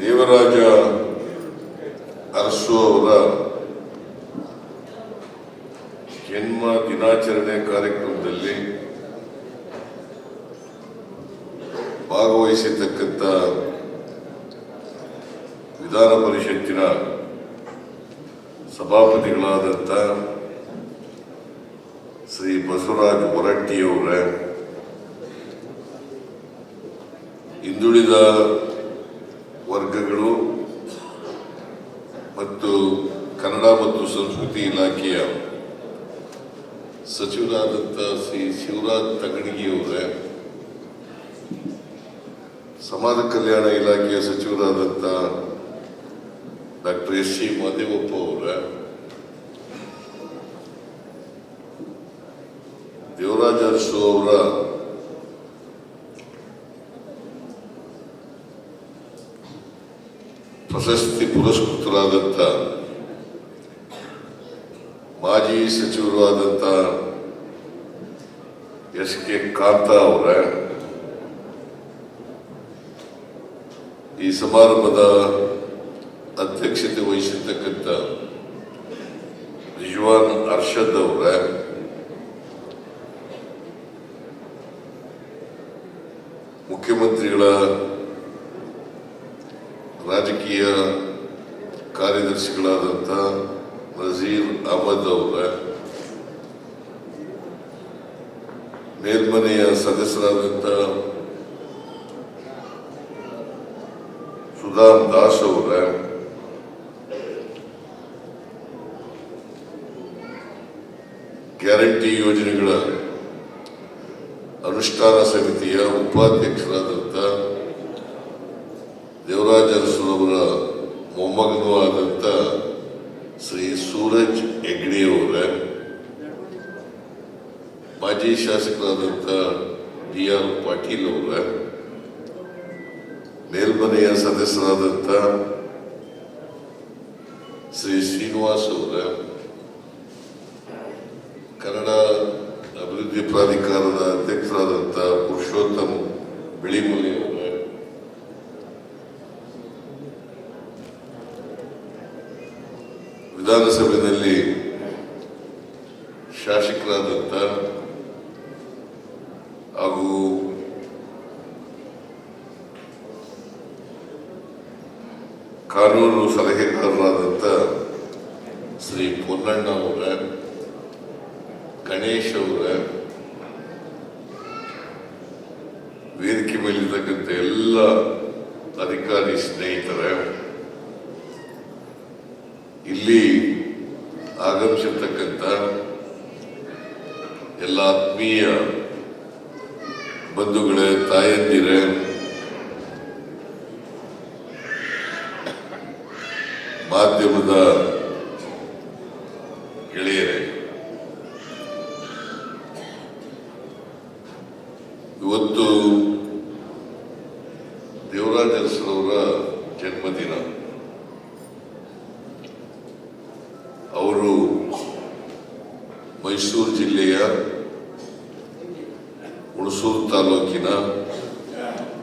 ದೇವರಾಜ ಅರಸು ಅವರ ಜನ್ಮ ದಿನಾಚರಣೆ ಕಾರ್ಯಕ್ರಮದಲ್ಲಿ ಭಾಗವಹಿಸಿರ್ತಕ್ಕಂಥ ವಿಧಾನ ಪರಿಷತ್ತಿನ ಸಭಾಪತಿಗಳಾದಂಥ ಶ್ರೀ ಬಸವರಾಜ ಹೊರಟ್ಟಿಯವರ ಹಿಂದುಳಿದ ವರ್ಗಗಳು ಮತ್ತು ಕನ್ನಡ ಮತ್ತು ಸಂಸ್ಕೃತಿ ಇಲಾಖೆಯ ಸಚಿವರಾದಂಥ ಶ್ರೀ ಶಿವರಾಜ್ ತಗಡಗಿಯವರೇ, ಸಮಾಜ ಕಲ್ಯಾಣ ಇಲಾಖೆಯ ಸಚಿವರಾದಂಥ ಡಾಕ್ಟರ್ ಎಸ್ ಸಿ ಮಹದೇವಪ್ಪ ಅವರ, ದೇವರಾಜ ಅರಸು ಅವರ ಪ್ರಶಸ್ತಿ ಪುರಸ್ಕೃತರಾದಂಥ ಸಚಿವರು ಆದಂಥ ಎಸ್ ಕೆ ಕಾಂತ ಅವರ ಈ ಸಮಾರಂಭದ ಅಧ್ಯಕ್ಷತೆ ವಹಿಸಿರ್ತಕ್ಕಂಥ ರಿಜ್ವಾನ್ ಅರ್ಷದ್ ಅವರ ಮುಖ್ಯಮಂತ್ರಿಗಳ ರಾಜಕೀಯ ಕಾರ್ಯದರ್ಶಿಗಳಾದಂಥ ನಜೀರ್ ಅಹಮದ್ ಅವರ ಮೇಲ್ಮನೆಯ ಸದಸ್ಯರಾದಂಥ ಸುಧಾಮ್ ದಾಸ್ ಅವರ. ಗ್ಯಾರಂಟಿ ಯೋಜನೆಗಳ ಅನುಷ್ಠಾನ ಸಮಿತಿಯ ಉಪಾಧ್ಯಕ್ಷರಾದಂಥ ದೇವರಾಜ ಅರಸರವರ ಮೊಮ್ಮಗನೂ ಆದಂಥ ಶ್ರೀ ಸೂರಜ್ ಹೆಗ್ಡೆಯವರ ಮಾಜಿ ಶಾಸಕರಾದಂಥ ಡಿ ಆರ್ ಪಾಟೀಲ್ ಅವರ. ಮೇಲ್ಮನೆಯ ಸದಸ್ಯರಾದಂಥ ಶ್ರೀ ಶ್ರೀನಿವಾಸ್ ಅವರ. ಕನ್ನಡ ಅಭಿವೃದ್ಧಿ ಪ್ರಾಧಿಕಾರದ ಅಧ್ಯಕ್ಷರಾದಂಥ ಪುರುಷೋತ್ತಮ್ ಬಿಳಿಮುಲಿ ಅವರ. ವಿಧಾನಸಭೆಯಲ್ಲಿ ಶಾಸಕರಾದಂಥ ಹಾಗೂ ಕಾನೂನು ಸಲಹೆಗಾರರಾದಂಥ ಶ್ರೀ ಪೊನ್ನಣ್ಣ ಅವರ, ಗಣೇಶ್ ಅವರ, ವೇದಿಕೆ ಮೇಲಿರ್ತಕ್ಕಂಥ ಎಲ್ಲ ಅಧಿಕಾರಿ ಸ್ನೇಹಿತರ, ಇಲ್ಲಿ ಆಗಮಿಸಿರ್ತಕ್ಕಂಥ ಎಲ್ಲ ಆತ್ಮೀಯ ಬಂಧುಗಳೇ, ತಾಯಂದಿರೇ ಮಾಧ್ಯಮದ ಗೆಳೆಯರೇ ಇವತ್ತು ದೇವರಾಜ ಅರಸರವರ ಜನ್ಮದಿನ. ಅವರು ಮೈಸೂರು ಜಿಲ್ಲೆಯ ಹುಣಸೂರು ತಾಲೂಕಿನ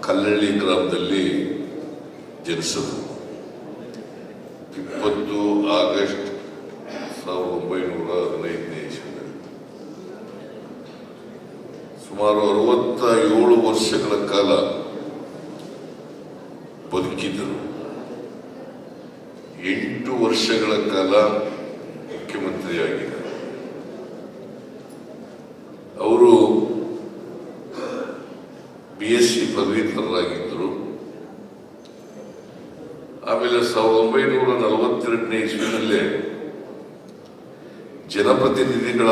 ಕಲ್ಲಳ್ಳಿ ಗ್ರಾಮದಲ್ಲಿ ಜನಿಸಿದರು ಇಪ್ಪತ್ತು ಆಗಸ್ಟ್ ಸಾವಿರದ ಒಂಬೈನೂರ ಹದಿನೈದನೇ ಇಸ್ವಿನಲ್ಲಿ ಸುಮಾರು ಅರವತ್ತ ಏಳು ವರ್ಷಗಳ ಕಾಲ ಬದುಕಿದ್ದರು. ಎಂಟು ವರ್ಷಗಳ ಕಾಲ ಮುಖ್ಯಮಂತ್ರಿಯಾಗಿದ್ದಾರೆ ಅವರು ಬಿ ಎಸ್ ಸಿ ಪದವೀಧರರಾಗಿದ್ದರು. ಆಮೇಲೆ ಸಾವಿರದ ಒಂಬೈನೂರ ನಲವತ್ತೆರಡನೇ ಇಸ್ವಿನಲ್ಲೇ ಜನಪ್ರತಿನಿಧಿಗಳ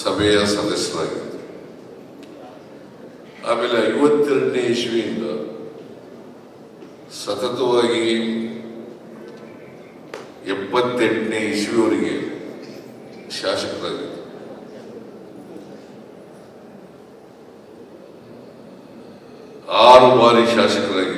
ಸಭೆಯ ಸದಸ್ಯರಾಗಿದ್ದರು. ಆಮೇಲೆ ಐವತ್ತೆರಡನೇ ಇಸ್ವಿಯಿಂದ ಸತತವಾಗಿ ಎಪ್ಪತ್ತೆಂಟನೇ ಇಸ್ವಿಯವರೆಗೆ ಶಾಸಕರಾಗಿದ್ದರು. ಆರು ಬಾರಿ ಶಾಸಕರಾಗಿದ್ದರು.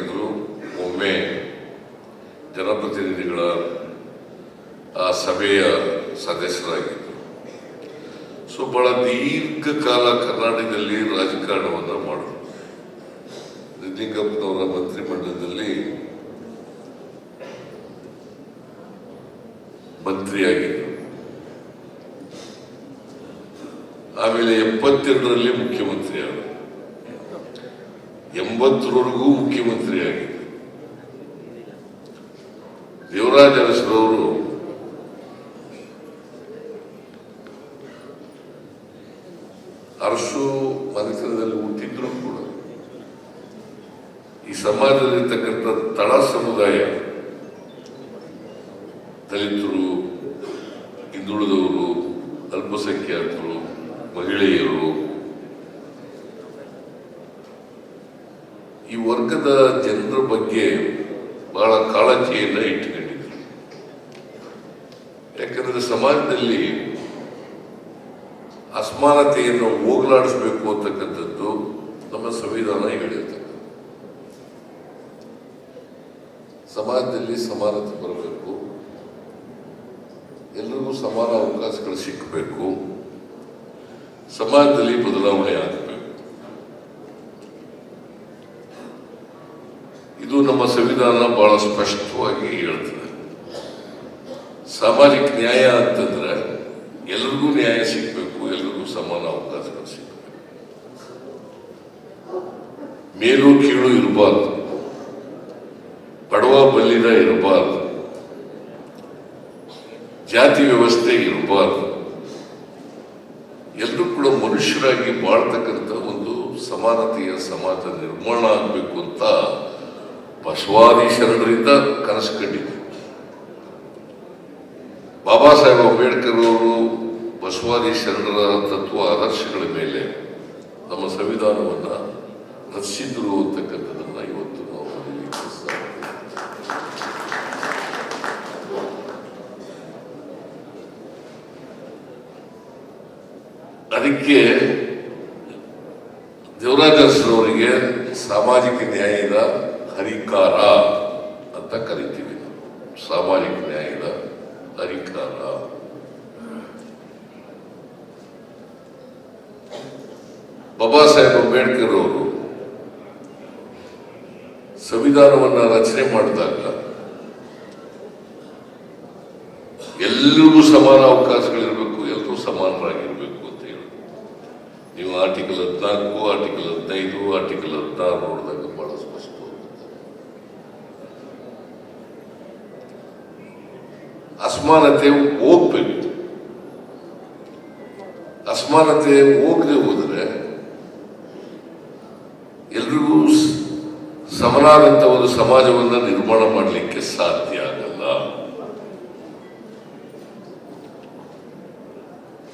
ನಿಗಮದವರ ಮಂತ್ರಿಮಂಡಲದಲ್ಲಿ ಮಂತ್ರಿಯಾಗಿದ್ದರು. ಆಮೇಲೆ ಎಪ್ಪತ್ತೆರಡರಲ್ಲಿ ಮುಖ್ಯಮಂತ್ರಿಯಾದರು. ಎಂಬತ್ತರವರೆಗೂ ಮುಖ್ಯಮಂತ್ರಿಯಾಗಿದ್ದರು ದಲಿತರು, ಹಿಂದುಳಿದವರು, ಅಲ್ಪಸಂಖ್ಯಾತರು, ಮಹಿಳೆಯರು, ಈ ವರ್ಗದ ಜನರ ಬಗ್ಗೆ ಬಹಳ ಕಾಳಜಿಯನ್ನು ಇಟ್ಟುಕೊಂಡಿದ್ರು ಯಾಕಂದ್ರೆ ಸಮಾಜದಲ್ಲಿ ಅಸಮಾನತೆಯನ್ನು ಹೋಗಲಾಡಿಸಬೇಕು ಅಂತಕ್ಕಂಥದ್ದು ನಮ್ಮ ಸಂವಿಧಾನ ಹೇಳಿರ್ತಕ್ಕಂಥ ಸಮಾಜದಲ್ಲಿ ಸಮಾನತೆ ಬರಬೇಕು. ಸಮಾನ ಅವಕಾಶಗಳು ಸಿಕ್ಕಬೇಕು ಸಮಾಜದಲ್ಲಿ ಬದಲಾವಣೆ ಆಗಬೇಕು. ಇದು ನಮ್ಮ ಸಂವಿಧಾನ ಬಹಳ ಸ್ಪಷ್ಟವಾಗಿ ಹೇಳ್ತದೆ. ಸಾಮಾಜಿಕ ನ್ಯಾಯ ಅಂತಂದ್ರೆ ಎಲ್ರಿಗೂ ನ್ಯಾಯ ಸಿಗಬೇಕು ಎಲ್ರಿಗೂ ಸಮಾನ ಅವಕಾಶಗಳು ಸಿಗಬೇಕು ಮೇಲು ಕೀಳು ಇರಬಾರ್ದು. ಜಾತಿ ವ್ಯವಸ್ಥೆ ಇರಬಾರ್ದು. ಎಲ್ಲರೂ ಕೂಡ ಮನುಷ್ಯರಾಗಿ ಬಾಳ್ತಕ್ಕಂಥ ಒಂದು ಸಮಾನತೆಯ ಸಮಾಜ ನಿರ್ಮಾಣ ಆಗಬೇಕು ಅಂತ ಬಸವಾದಿ ಶರಣರಿಂದ ಕನಸು ಕಂಡಿದ್ರು ಬಾಬಾ ಸಾಹೇಬ್ ಅಂಬೇಡ್ಕರ್ ಅವರು ಬಸವಾದಿ ಶರಣರ ತತ್ವ, ಆದರ್ಶಗಳ ಮೇಲೆ ನಮ್ಮ ಸಂವಿಧಾನವನ್ನ ರಚಿಸಿದ್ರು ಅಂತಕ್ಕಂಥದ್ದನ್ನ ಇವತ್ತು ನಾವು ಮರೀಲಿಕ್ಕೆ ಸಾಧ್ಯ ಇಲ್ಲ. ಅದಕ್ಕೆ ದೇವರಾಜ ಅರಸರವರಿಗೆ ಸಾಮಾಜಿಕ ನ್ಯಾಯದ ಹರಿಕಾರ ಅಂತ ಕರಿತೀವಿ ನಾವು. ಸಾಮಾಜಿಕ ನ್ಯಾಯದ ಹರಿಕಾರ ಬಾಬಾ ಸಾಹೇಬ್ ಅಂಬೇಡ್ಕರ್ ಅವರು ಸಂವಿಧಾನವನ್ನ ರಚನೆ ಮಾಡಿದಾಗ ಎಲ್ಲರಿಗೂ ಸಮಾನ ಅವಕಾಶಗಳಿರಬೇಕು ಎಲ್ಲರೂ ಸಮಾನರಾಗಿರ್ಬೇಕು ಅಂತ ಹೇಳಿ. ನೀವು ಆರ್ಟಿಕಲ್ ಹದಿನಾಲ್ಕು, ಆರ್ಟಿಕಲ್ ಹದಿನೈದು, ಆರ್ಟಿಕಲ್ ಹದಿನಾರು ನೋಡಿದಾಗ ಬಹಳ ಸ್ಪಷ್ಟವಾಗುತ್ತೆ ಅಸಮಾನತೆ ಹೋಗ್ಬೇಕು. ಅಸಮಾನತೆ ಹೋಗದೆ ಹೋದರೆ ಎಲ್ರಿಗೂ ಸ್- ಸಮನಾದಂಥ ಒಂದು ಸಮಾಜವನ್ನ ನಿರ್ಮಾಣ ಮಾಡಲಿಕ್ಕೆ ಸಾಧ್ಯ ಆಗಲ್ಲ.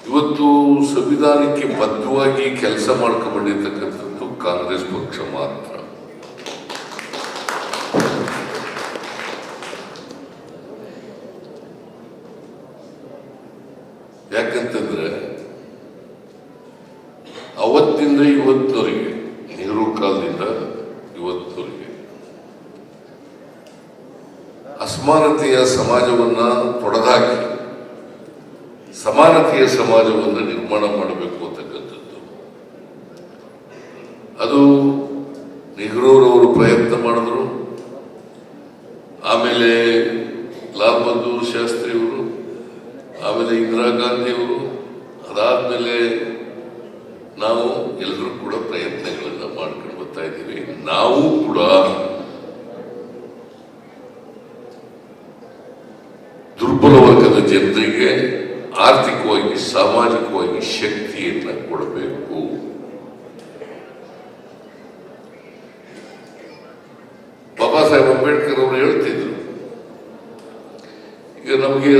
ಇವತ್ತು ಸಂವಿಧಾನಕ್ಕೆ ಬದ್ಧವಾಗಿ ಕೆಲಸ ಮಾಡ್ಕೊಂಡಿರ್ತಕ್ಕಂಥದ್ದು ಕಾಂಗ್ರೆಸ್ ಪಕ್ಷ ಮಾತ್ರ ಯಾಕಂತಂದ್ರೆ ಅವತ್ತಿಂದ ಇವತ್ತಿನವರೆಗೆ ನೆಹರು ಕಾಲದಿಂದ ಇವತ್ತಿನವರೆಗೆ ಅಸಮಾನತೆಯ ಸಮಾಜವನ್ನ ತೊಡೆದಾಕಿ ಸಮಾನತೆಯ ಸಮಾಜವನ್ನು ನಿರ್ಮಾಣ ಮಾಡಬೇಕು ಅಂತಕ್ಕಂಥದ್ದು ಅದು ನೆಹರೂರವರು ಪ್ರಯತ್ನ ಮಾಡಿದ್ರು ಆಮೇಲೆ ಲಾಲ್ ಬಹದ್ದೂರ್ ಶಾಸ್ತ್ರಿ ಅವರು ಆಮೇಲೆ ಇಂದಿರಾ ಗಾಂಧಿ ಅವರು ಅದಾದ್ಮೇಲೆ ನಾವು ಎಲ್ಲರೂ ಕೂಡ ಪ್ರಯತ್ನಗಳನ್ನ ಮಾಡ್ಕೊಂಡು ಬರ್ತಾ ಇದ್ದೀವಿ ನಾವು ಕೂಡ ದುರ್ಬಲ ವರ್ಗದ ಜನರಿಗೆ ಆರ್ಥಿಕವಾಗಿ ಸಾಮಾಜಿಕವಾಗಿ ಶಕ್ತಿಯನ್ನ ಕೊಡಬೇಕು ಬಾಬಾ ಸಾಹೇಬ್ ಅಂಬೇಡ್ಕರ್ ಅವರು ಹೇಳ್ತಿದ್ರು, ಈಗ ನಮಗೆ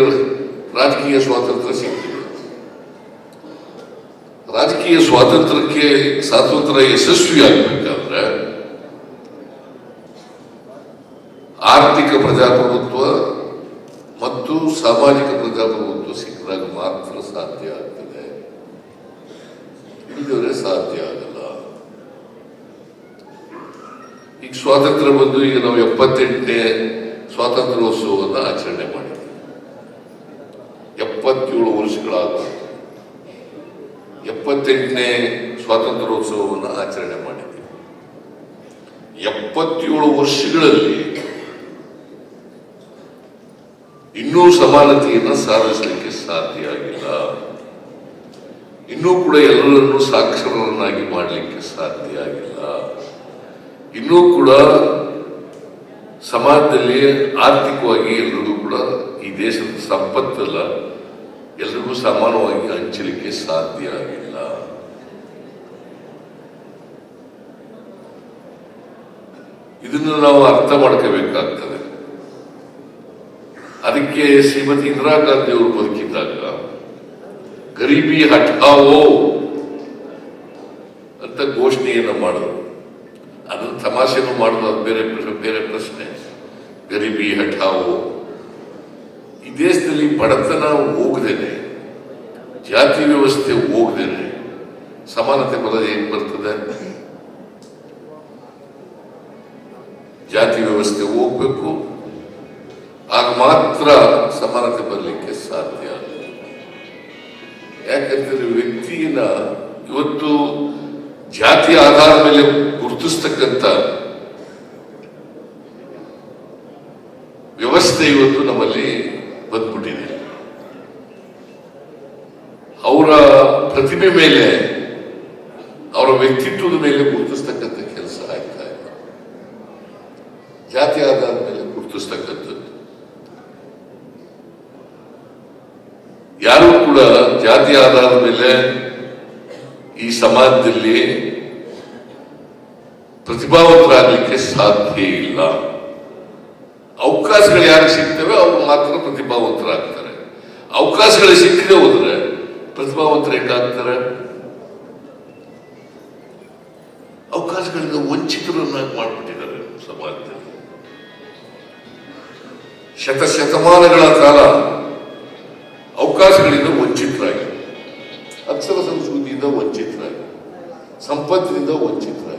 ರಾಜಕೀಯ ಸ್ವಾತಂತ್ರ್ಯ ಸಿಗ್ತಿದೆ. ರಾಜಕೀಯ ಸ್ವಾತಂತ್ರ್ಯಕ್ಕೆ ಸ್ವಾತಂತ್ರ್ಯ ಯಶಸ್ವಿ ಆಗಬೇಕಾದ್ರೆ, ಆರ್ಥಿಕ ಪ್ರಜಾಪ್ರಭುತ್ವ ಮತ್ತು ಸಾಮಾಜಿಕ ಪ್ರಜಾಪ್ರಭುತ್ವ ಸಿಕ್ಕಿದಾಗ ಮಾತ್ರ ಸಾಧ್ಯ ಆಗ್ತದೆ ಇಲ್ಲದವರೆ ಸಾಧ್ಯ ಆಗಲ್ಲ ಈಗ ಸ್ವಾತಂತ್ರ್ಯ ಬಂದು ಈಗ ನಾವು ಎಪ್ಪತ್ತೆಂಟನೇ ಸ್ವಾತಂತ್ರ್ಯೋತ್ಸವವನ್ನು ಆಚರಣೆ ಮಾಡಿದ್ವಿ. ಎಪ್ಪತ್ತೇಳು ವರ್ಷಗಳಾದ ಎಪ್ಪತ್ತೆಂಟನೇ ಸ್ವಾತಂತ್ರ್ಯೋತ್ಸವವನ್ನು ಆಚರಣೆ ಮಾಡಿದ್ವಿ. ಎಪ್ಪತ್ತೇಳು ವರ್ಷಗಳಲ್ಲಿ ಇನ್ನೂ ಸಮಾನತೆಯನ್ನು ಸಾಧಿಸಲಿಕ್ಕೆ ಸಾಧ್ಯ ಆಗಿಲ್ಲ. ಇನ್ನೂ ಕೂಡ ಎಲ್ಲರನ್ನೂ ಸಾಕ್ಷರರನ್ನಾಗಿ ಮಾಡಲಿಕ್ಕೆ ಸಾಧ್ಯ ಆಗಿಲ್ಲ. ಇನ್ನೂ ಕೂಡ ಸಮಾಜದಲ್ಲಿ ಆರ್ಥಿಕವಾಗಿ ಎಲ್ರಿಗೂ ಕೂಡ ಈ ದೇಶದ ಸಂಪತ್ತಲ್ಲ, ಎಲ್ರಿಗೂ ಸಮಾನವಾಗಿ ಹಂಚಲಿಕ್ಕೆ ಸಾಧ್ಯ ಆಗಿಲ್ಲ. ಇದನ್ನು ನಾವು ಅರ್ಥ ಮಾಡ್ಕೋಬೇಕಾಗ್ತದೆ. ಅದಕ್ಕೆ ಶ್ರೀಮತಿ ಇಂದಿರಾ ಗಾಂಧಿ ಅವರು ಬದುಕಿದ್ದಾಗ, ಗರೀಬಿ ಹಠಾವೋ ಅಂತ ಘೋಷಣೆಯನ್ನು ಮಾಡಿದ್ರು. ತಮಾಷೆನೂ ಅದು ಬೇರೆ ಬೇರೆ ಪ್ರಶ್ನೆ. ಗರಿಬಿ ಹಠಾವು ಈ ದೇಶದಲ್ಲಿ ಬಡತನ ಹೋಗದೇನೆ. ಜಾತಿ ವ್ಯವಸ್ಥೆ ಹೋಗದೇನೆ. ಸಮಾನತೆ ಪದ ಏನ್ ಬರ್ತದೆ? ಜಾತಿ ವ್ಯವಸ್ಥೆ ಹೋಗ್ಬೇಕು. ಆಗ ಮಾತ್ರ ಸಮಾನತೆ ಬರಲಿಕ್ಕೆ ಸಾಧ್ಯ. ಯಾಕಂದ್ರೆ ವ್ಯಕ್ತಿಯನ್ನ ಇವತ್ತು ಜಾತಿ ಆಧಾರದ ಮೇಲೆ ಗುರುತಿಸ್ತಕ್ಕಂಥ ವ್ಯವಸ್ಥೆ ಇವತ್ತು ನಮ್ಮಲ್ಲಿ ಬಂದ್ಬಿಟ್ಟಿದೆ. ಅವರ ಪ್ರತಿಭೆ ಮೇಲೆ, ಅವರ ವ್ಯಕ್ತಿತ್ವದ ಮೇಲೆ ಗುರುತಿಸ್ತಕ್ಕಂಥ ಕೆಲಸ ಆಗ್ತಾ ಇದೆ. ಜಾತಿ ಆಧಾರದ ಮೇಲೆ ಗುರುತಿಸ್ತಕ್ಕಂಥದ್ದು. ಯಾರು ಕೂಡ ಜಾತಿ ಆಧಾರದ ಮೇಲೆ ಈ ಸಮಾಜದಲ್ಲಿ ಪ್ರತಿಭಾವಂತರಾಗಲಿಕ್ಕೆ ಸಾಧ್ಯ ಇಲ್ಲ. ಅವಕಾಶಗಳು ಯಾರು ಸಿಗ್ತವೆ? ಅವರು ಮಾತ್ರ ಪ್ರತಿಭಾವಂತರಾಗ್ತಾರೆ. ಅವಕಾಶಗಳು ಸಿಕ್ಕದೆ ಹೋದ್ರೆ ಪ್ರತಿಭಾವಂತರು ಹೆಂಗಾಗ್ತಾರೆ? ಅವಕಾಶಗಳಿಂದ ವಂಚಿತರನ್ನಾಗಿ ಮಾಡಿಬಿಟ್ಟಿದ್ದಾರೆ ಸಮಾಜದಲ್ಲಿ. ಶತಶತಮಾನಗಳ ಕಾಲ ಅವಕಾಶಗಳಿಂದ ವಂಚಿತರಾಗಿ. ಅಕ್ಷರ ಸಂಸ್ಕೃತಿಯಿಂದ ವಂಚಿತರಾಗಿ. ಸಂಪತ್ತಿನಿಂದ ವಂಚಿತರಾಗಿ.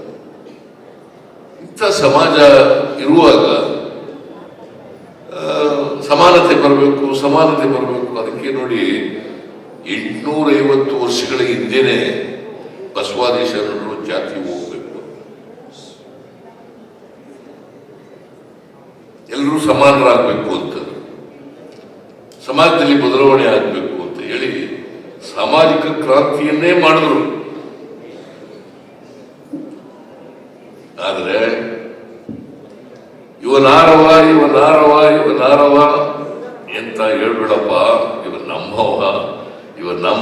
ಇಂಥ ಸಮಾಜ ಇರುವಾಗ ಸಮಾನತೆ ಬರಬೇಕು ಸಮಾನತೆ ಬರಬೇಕು. ಅದಕ್ಕೆ ನೋಡಿ, ಎಂಟುನೂರೈವತ್ತು ವರ್ಷಗಳ ಹಿಂದೆನೆ ಬಸವಾದೇಶರು ಜಾತಿ ಹೋಗ್ಬೇಕು. ಎಲ್ಲರೂ ಸಮಾನರಾಗಬೇಕು ಅಂತ. ಸಮಾಜದಲ್ಲಿ ಬದಲಾವಣೆ ಆಗಬೇಕು ಅಂತ ಹೇಳಿ, ಸಾಮಾಜಿಕ ಕ್ರಾಂತಿಯನ್ನೇ ಮಾಡಿದ್ರು.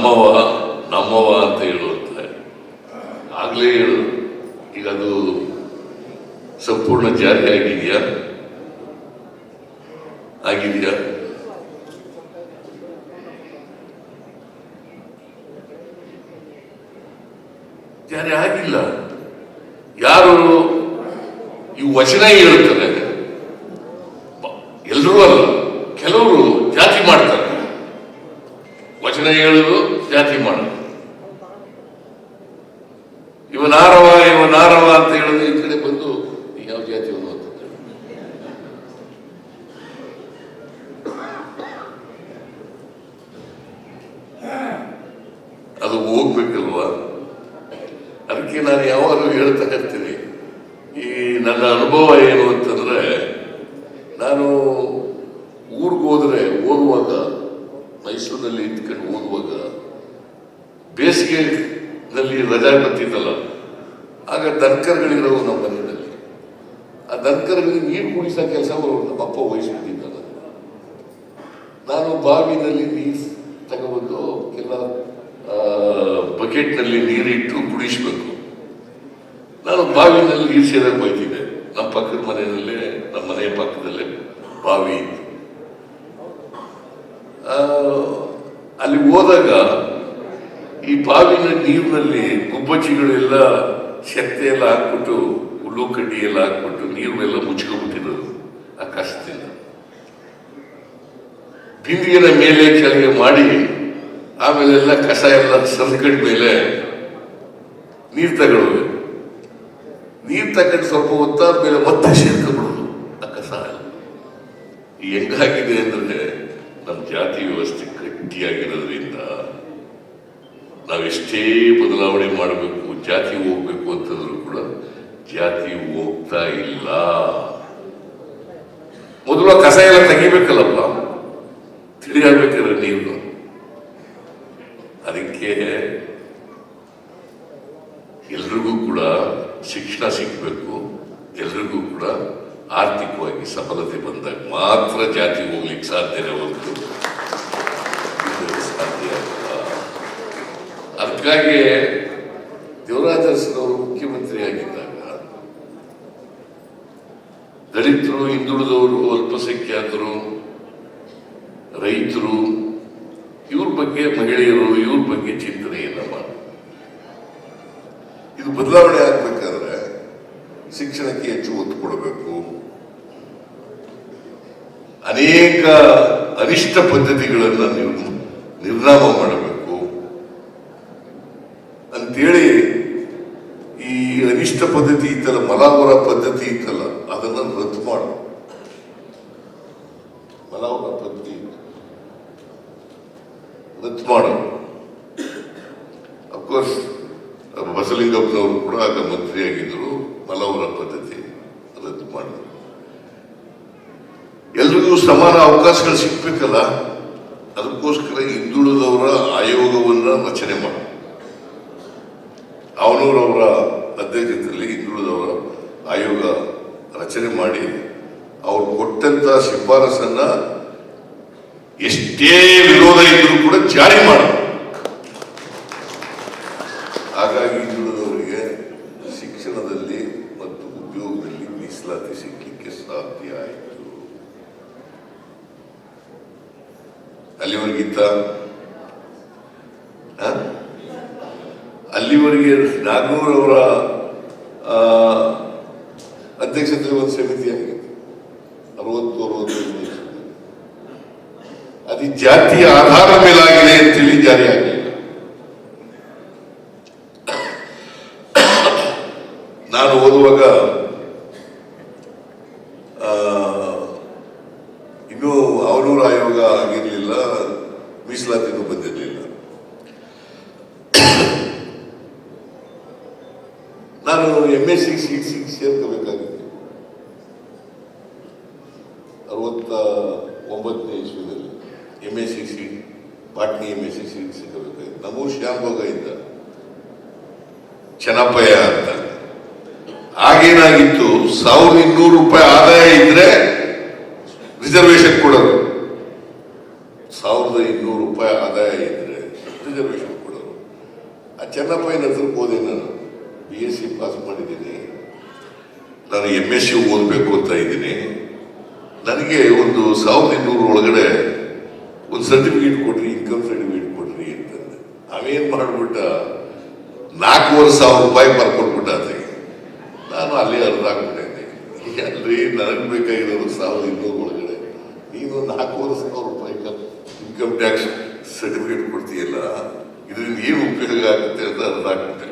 ನಮ್ಮವ ನಮ್ಮವ ಅಂತ ಹೇಳುವಂತೆ. ಆಗ್ಲೇ ಹೇಳು. ಈಗ ಅದು ಸಂಪೂರ್ಣ ಜಾರಿ ಆಗಿದೆಯಾ? ಆಗಿದೆಯಾ? ಜಾರಿ ಆಗಿಲ್ಲ. ಯಾರು? ಈ ವಚನ ಹೇಳುತ್ತದೆ ಎಲ್ಲರೂ ಅಲ್ಲ ಕೆಲವರು ಜಾತಿ ಮಾಡ್ತಾರೆ ವಚನ ಹೇಳುದು ಜಾತಿ ಮಾಡೋದು ಇವನಾರವ ಇವನಾರವ ಅಂತ ಹೇಳುದು ಈ ಕಡೆ ಬಂದು ನೀ ಯಾವ ಜಾತಿಯವನು ಅಂತ ಅದು ಹೋಗ್ಬೇಕಲ್ವಾ? ಅದಕ್ಕೆ ನಾನು ಯಾವಾಗಲೂ ಹೇಳ್ತಾ ಇರ್ತೀನಿ. ಈ ನನ್ನ ಅನುಭವ ಏನು ಅಂತಂದ್ರೆ ನಾನು ಊರಿಗೆ ಹೋದ್ರೆ ಓದುವಾಗ ಮೈಸೂರಿನಲ್ಲಿ ಇದ್ಕೊಂಡು ಓದುವಾಗ ಬೇಸಿಗೆನಲ್ಲಿ ರಜಾ ಬರ್ತಿದ್ದಲ್ಲ ಆಗ ದರ್ಕರ್ಗಳಿರೋವು ನಮ್ಮ ಮನೆಯಲ್ಲಿ ಆ ದರ್ಕರ್ಗಳಿಗೆ ನೀರು ಕುಡಿಸೋ ಕೆಲಸ ನಮ್ಮ ಅಪ್ಪ ವಹಿಸ್ಬಿಟ್ಟಿದ್ದಲ್ಲ ನಾನು ಬಾವಿನಲ್ಲಿ ನೀರು ತಗೊಬಂದು ಎಲ್ಲ ಬಕೆಟ್ನಲ್ಲಿ ನೀರಿಟ್ಟು ಕುಡಿಸ್ಬೇಕು ನಾನು ಬಾವಿನಲ್ಲಿ ನೀರು ಸೇರಕ್ಕೆ ಹೋಯ್ತಿದ್ದೆ ನಮ್ಮ ಪಕ್ಕದ ಮನೆಯಲ್ಲೇ, ನಮ್ಮ ಮನೆಯ ಪಕ್ಕದಲ್ಲೇ ಬಾವಿ ಇತ್ತು. ಅಲ್ಲಿ ಹೋದಾಗ ಈ ಬಾವಿನ ನೀರಿನಲ್ಲಿ ಗುಬ್ಬಚ್ಚಿಗಳೆಲ್ಲ ಶಕ್ತಿ ಎಲ್ಲ ಹಾಕ್ಬಿಟ್ಟು ಹುಲ್ಲು ಕಡ್ಡಿ ಎಲ್ಲ ಹಾಕ್ಬಿಟ್ಟು ನೀರನ್ನೆಲ್ಲ ಮುಚ್ಕೊಂಡ್ಬಿಟ್ಟಿರೋದು ಆ ಕಷ್ಟದಿಂದ. ಬಿಂದಿಗೆನ ಮೇಲೆ ಕೆಳಗೆ ಮಾಡಿ ಆಮೇಲೆಲ್ಲ ಕಸ ಎಲ್ಲ ಸಲ್ಕಡ್ ಮೇಲೆ ನೀರು ತಗೊಳ್ಬೇಕು ನೀರು ತಗೊಂಡು ಸ್ವಲ್ಪ ಹೊತ್ತಾದ ಮೇಲೆ ಮತ್ತೆ ಸೇರ್ಕೊಂಡ್ಬಿಡೋದು ಆ ಕಸ ಹೆಂಗಾಗಿದೆ ಅಂದ್ರೆ ನಮ್ಮ ಜಾತಿ ವ್ಯವಸ್ಥೆ ಗಟ್ಟಿಯಾಗಿರೋದ್ರಿಂದ ನಾವೆಷ್ಟೇ ಬದಲಾವಣೆ ಮಾಡಬೇಕು, ಜಾತಿ ಹೋಗ್ಬೇಕು ಅಂತಂದ್ರೂ ಕೂಡ ಜಾತಿ ಹೋಗ್ತಾ ಇಲ್ಲ. ಮೊದಲು ಕಸ ಎಲ್ಲ ತೆಗಿಬೇಕಲ್ಲಪ್ಪ. ಆಗ್ಬೇಕಾದ್ರೆ ನೀವು ಅದಕ್ಕೆ ಎಲ್ರಿಗೂ ಕೂಡ ಶಿಕ್ಷಣ ಸಿಗಬೇಕು, ಎಲ್ರಿಗೂ ಕೂಡ ಆರ್ಥಿಕವಾಗಿ ಸಫಲತೆ ಬಂದಾಗ ಮಾತ್ರ ಜಾತಿ ಹೋಗ್ಲಿಕ್ಕೆ ಸಾಧ್ಯನೇ ಹೊರತು ಸಾಧ್ಯ ಅದಕ್ಕಾಗಿ ದೇವರಾಜ ಮುಖ್ಯಮಂತ್ರಿಯಾಗಿದ್ದಾಗ ದಲಿತರು, ಹಿಂದುಳಿದವರು, ಅಲ್ಪಸಂಖ್ಯಾತರು, ರೈತರು, ಇವ್ರ ಬಗ್ಗೆ ಮಹಿಳೆಯರು, ಇವ್ರ ಬಗ್ಗೆ ಚಿಂತನೆ ಮಾಡಿ ಇದು ಬದಲಾವಣೆ ಆಗ್ಬೇಕಾದ್ರೆ ಶಿಕ್ಷಣಕ್ಕೆ ಹೆಚ್ಚು ಒತ್ತು ಕೊಡಬೇಕು. ಅನೇಕ ಅನಿಷ್ಟ ಪದ್ಧತಿಗಳನ್ನು ನೀವು ನಿರ್ನಾಮ ಮಾಡಬೇಕು. ಅಂತೇಳಿ ಈ ಅನಿಷ್ಟ ಪದ್ಧತಿ ಇತ್ತಲ್ಲ, ಮಲಾವರ ಪದ್ಧತಿ ಇತ್ತಲ್ಲ, ಅದನ್ನ ರದ್ದು ಮಾಡು. ಮಲಾವರ ಪದ್ಧತಿ ರದ್ದು ಮಾಡು. ಅಫ್ಕೋರ್ಸ್ ಬಸಲಿಂಗಪ್ಪನವರು ಕೂಡ ಆಗ ಮಂತ್ರಿಯಾಗಿದ್ದರು. ಮಲಾವರ ಪದ್ಧತಿ ರದ್ದು ಮಾಡಿದ್ರು. ಎಲ್ರಿಗೂ ಸಮಾನ ಅವಕಾಶಗಳು ಸಿಗ್ಬೇಕಲ್ಲ? ಅದಕ್ಕೋಸ್ಕರ ಹಿಂದುಳಿದವರ ಆಯೋಗವನ್ನ ರಚನೆ ಮಾಡಿ. ಅವನೂರವರ ಅಧ್ಯಕ್ಷತೆಯಲ್ಲಿ ಹಿಂದುಳಿದವರ ಆಯೋಗ ರಚನೆ ಮಾಡಿ, ಅವ್ರು ಕೊಟ್ಟಂತ ಶಿಫಾರಸನ್ನ ಎಷ್ಟೇ ವಿರೋಧ ಇದ್ರೂ ಕೂಡ ಜಾರಿ ಮಾಡ. ಹಾಗಾಗಿ ಹಿಂದುಳಿದವರಿಗೆ ಶಿಕ್ಷಣದಲ್ಲಿ ಉದ್ಯೋಗದಲ್ಲಿ ಮೀಸಲಾತಿ ಸಿಗ್ಲಿಕ್ಕೆ ಸಾಧ್ಯ ಆಯಿತು ಅಲ್ಲಿವರೆಗಿತ್ತ? ಅಲ್ಲಿವರೆಗೆ ನಾಗನೂರವರ ಅಧ್ಯಕ್ಷತೆಯಲ್ಲಿ ಒಂದು ಸಮಿತಿ ಆಗಿತ್ತು ಅರವತ್ತು ಅರವತ್ತೈದು ಅದು ಜಾತಿಯ ಆಧಾರದ ಮೇಲಾಗಿದೆ ಅಂತೇಳಿ ಜಾರಿ ಆಗಲಿಲ್ಲ ನಾನು ಓದುವಾಗ ಆ, ಇನ್ನೂ ಅವನೂರು ಆಯೋಗ ಆಗಿರಲಿಲ್ಲ, ಮೀಸಲಾತಿಗೂ ಬಂದಿರಲಿಲ್ಲ. ನಾನು ಎಂ ಎಸ್ ಸಿ ಸೀಟ್ ಸೇರ್ಕೋಬೇಕಾಗಿತ್ತು. ಅರವತ್ತ ಒಂಬತ್ತನೇ ಇಸ್ವಿನಲ್ಲಿ M S C seat botany M S C seat ಸಿಗಬೇಕಾಗಿತ್ತು ನಮಗೂ ಶ್ಯಾಮಭೋಗ ಇದ್ದ ಚೆನ್ನಪ್ಪಯ್ಯ ಅಂತ. ಆಗೇನಾಗಿತ್ತು ಸಾವಿರದ ಇನ್ನೂರು ರೂಪಾಯಿ ಆದಾಯ ಇದ್ರೆ ರಿಸರ್ವೇಶನ್ ಕೊಡೋರು ಸಾವಿರದ ಇನ್ನೂರು ರೂಪಾಯಿ ಆದಾಯ ಇದ್ರೆ ರಿಸರ್ವೇಶನ್ ಕೊಡೋರು ಆ ಚೆನ್ನಪ್ಪಯ್ಯನ ಹತ್ರಕ್ಕೆ ಹೋದೆ ನಾನು? ಬಿ ಎಸ್ ಸಿ ಪಾಸ್ ಮಾಡಿದ್ದೀನಿ. ನಾನು ಎಂ ಎಸ್ ಸಿ ಓದಬೇಕು ಅಂತ ಇದ್ದೀನಿ. ನನಗೆ ಒಂದು ಸಾವಿರದ ಇನ್ನೂರು ಒಳಗಡೆ ಒಂದು ಸರ್ಟಿಫಿಕೇಟ್ ಕೊಡ್ರಿ ಇನ್ಕಮ್ ಸರ್ಟಿಫಿಕೇಟ್ ಕೊಡ್ರಿ ಅಂತಂದೆ. ಅವೇನು ಮಾಡಿಬಿಟ್ಟ ನಾಲ್ಕೂವರೆ ಸಾವಿರ ರೂಪಾಯಿ ಬರ್ಕೊಟ್ಬಿಟ್ಟ ಆತಗೆ ನಾನು ಅಲ್ಲೇ ಅರ್ಧ ಹಾಕ್ಬಿಟ್ಟೆ ಅಲ್ರಿ ನನಗೆ ಬೇಕಾಗಿರೋದು ಸಾವಿರದ ಇನ್ನೂರು ಒಳಗಡೆ ನೀನು ನಾಲ್ಕೂವರೆ ಸಾವಿರ ರೂಪಾಯಿ ಇನ್ಕಮ್ ಟ್ಯಾಕ್ಸ್ ಸರ್ಟಿಫಿಕೇಟ್ ಕೊಡ್ತೀಯಲ್ಲ ಇದರಿಂದ ಏನು ಉಪಯೋಗ ಆಗುತ್ತೆ ಅಂತ ಅರ್ಧ ಹಾಕ್ಬಿಟ್ಟೆ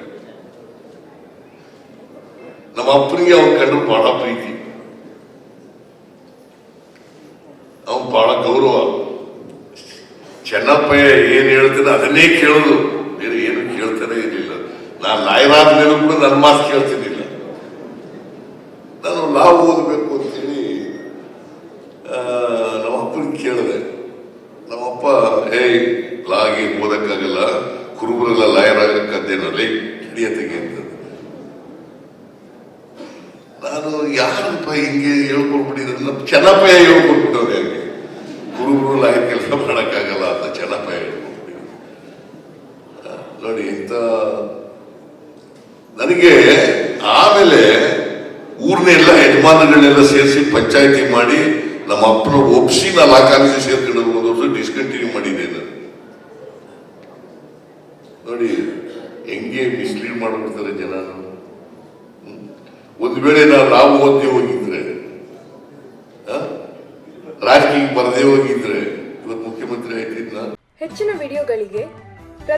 ನಮ್ಮ ಅಪ್ಪನಿಗೆ ಅವ್ನ ಕಂಡ್ರೆ ಬಹಳ ಪ್ರೀತಿ ಅವನ್ ಬಹಳ ಗೌರವ. ಚೆನ್ನಪ್ಪಯ್ಯ ಏನ್ ಹೇಳ್ತಾನೆ ಅದನ್ನೇ ಕೇಳೋದು. ಬೇರೆ ಏನು ಕೇಳ್ತಾನೆ ಇರಲಿಲ್ಲ. ನಾನು ನಾಯರಾದ ಮೇಲೂ ಕೂಡ ನನ್ನ ಮಾತು ಕೇಳ್ತಿರ್ಲಿಲ್ಲ ನಾನು ಲಾ ಓದಬೇಕು ಅಂತೇಳಿ ಆ, ನಮ್ಮ ಅಪ್ಪನ ಕೇಳಿದೆ ನಮ್ಮಪ್ಪ ಏಯ್ ಲಾಗಿ ಓದಕ್ಕಾಗಲ್ಲ ಕುರುಬರೆಲ್ಲ ಲಾಯರ್ ಆಗಕ್ಕದ್ದೇನಲ್ಲಿ ಹಿಡಿಯತೆಗೆ ಅಂತ ನಾನು ಯಾರಪ್ಪ ಹಿಂಗೆ ಹೇಳ್ಕೊಟ್ಬಿಟ್ಟಿದ್ರೆ ನಮ್ಮ ಚೆನ್ನಪ್ಪಯ್ಯ ಹೇಳ್ಕೊಟ್ಬಿಟ್ಟವ್ರೆ ಹಂಗೆ ಕುರುಬರು ಲಾಯರ್ ಕೆಲಸ ಮಾಡೋಕ್ಕಾಗಲ್ಲ ಅಂತ ಚೆನ್ನಪ್ಪಯ್ಯ ಹೇಳ್ಕೊಟ್ಬಿಟ್ಟಿದ್ರು ಆ, ನೋಡಿ ಅಂತ ನನಗೆ ಆಮೇಲೆ ಊರ್ನೆಲ್ಲ ಯಜಮಾನಗಳನ್ನೆಲ್ಲ ಸೇರಿಸಿ ಪಂಚಾಯತಿ ಮಾಡಿ ನಮ್ಮ ಅಪ್ಪನ ಒಪ್ಸಿ ಕಾಲೇಜಿಗೆ ಸೇರ್ಕೊಂಡು ಒಂದು ವರ್ಷ ಡಿಸ್ಕಂಟಿನ್ಯೂ ಮಾಡಿದೆ ನೋಡಿ, ಹೆಂಗೆ ಮಿಸ್ಲೀಡ್ ಮಾಡ್ಬಿಡ್ತಾರೆ ಜನ. ಒಂದು ವೇಳೆ ನಾವು ನಾವು ಓದಿ ಹೋಗಿದ್ರೆ